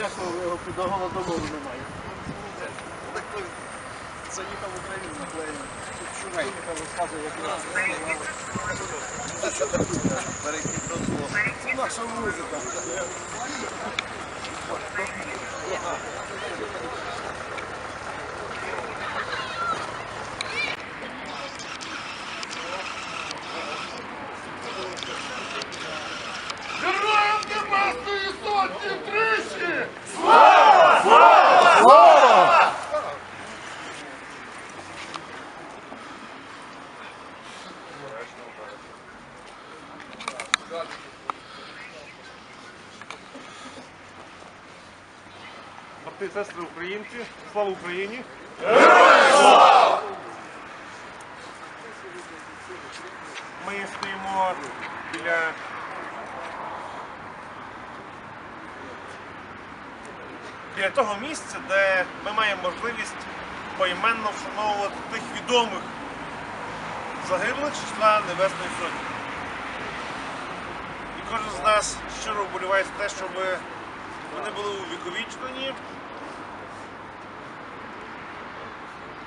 Ніякого його до голодомору немає. Заїхав в Україну на плені. Приїхав, розказує, як Це наша музика. Брати і сестри українці, слава Україні! Ми стоїмо біля біля того місця, де ми маємо можливість поіменно вшановувати тих відомих загиблих числа Небесної Сотні. І кожен з нас щиро вболіває за те, щоб вони були увіковічені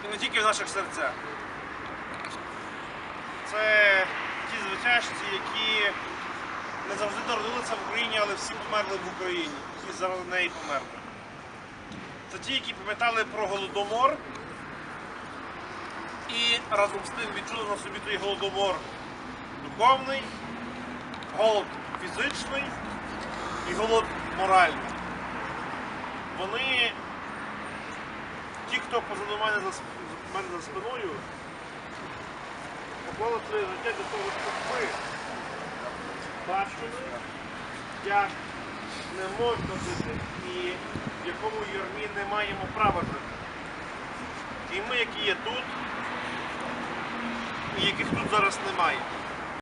і не тільки в наших серцях. Це ті звитяжці, які не завжди народилися в Україні, але всі померли в Україні, і заради неї померли. Це ті, які пам'ятали про голодомор і разом з тим відчули на собі той голодомор духовний, голод фізичний і голод моральний. Вони, ті, хто позаду мене за, сп- мене за спиною, поклали своє життя для того, щоб ми бачили, як не можна жити і в якому юрмі не маємо права жити. І ми, які є тут, і яких тут зараз немає.